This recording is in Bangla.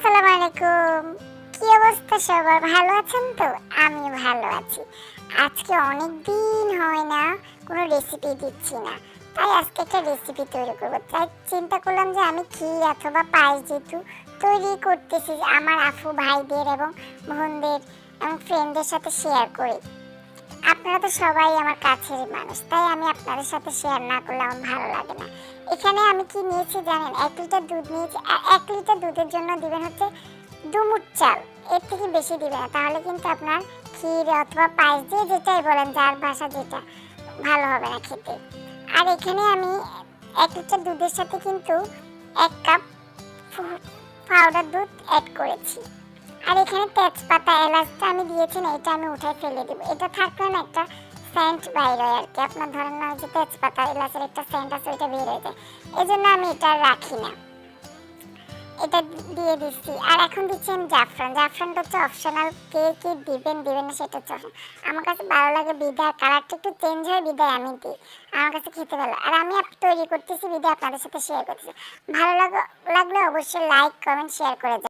আসসালামু আলাইকুম কি অবস্থা সবার? ভালো আছেন তো? আমি ভালো আছি। আজকে অনেক দিন হয় না, কোনো রেসিপি দিচ্ছি না। তাই আজকে একটা রেসিপি তৈরি করব। তাই চিন্তা করলাম যে আমি ক্ষীর অথবা পায়েস যেহেতু তৈরি করতেছি আমার আফু ভাইদের এবং বোনদের এবং ফ্রেন্ডদের সাথে শেয়ার করি। আপনারা তো সবাই আমার কাছের মানুষ, তাই আমি আপনাদের সাথে শেয়ার না করলে আমার ভালো লাগে না। এখানে আমি কি নিয়েছি জানেন? এক লিটার দুধ নিয়েছি, আর এক লিটার দুধের জন্য দিবেন হচ্ছে ডুমুর চাল। এর থেকে বেশি দিবেন না, তাহলে কিন্তু আপনার ক্ষীর অথবা পায়েস দিয়ে যেটাই বলেন, যার ভাষা যেটা, ভালো হবে না খেতে। আর এখানে আমি এক লিটার দুধের সাথে কিন্তু এক কাপ পাউডার দুধ অ্যাড করেছি। আর এখানে তেজপাতা এলাচটা আমি দিয়েছি না, এটা আমি উঠাই ফেলে দিব। এটা থাকলে না একটা সেন্ট বাইর আর কি। আপনার ধরেন না যে তেজপাতা, এলাচের একটা সেন্ট আছে, ওইটা বের হয়ে যায়। এই জন্য আমি এটা রাখি না। এটা দিয়ে দিচ্ছি। আর এখন দিচ্ছি আমি জাফরান। জাফরানটা হচ্ছে অপশনাল কে কে দিবেন দিবেন না সেটা হচ্ছে। আমার কাছে ভালো লাগে বিদায় কালারটা একটু চেঞ্জ হয়, বিদায় আমি দিই। আমার কাছে খেতে ভালো। আর আমি তৈরি করতেছি বিদায় আপনাদের সাথে শেয়ার করতেছি। ভালো লাগ- লাগলে অবশ্যই লাইক কমেন্ট শেয়ার করে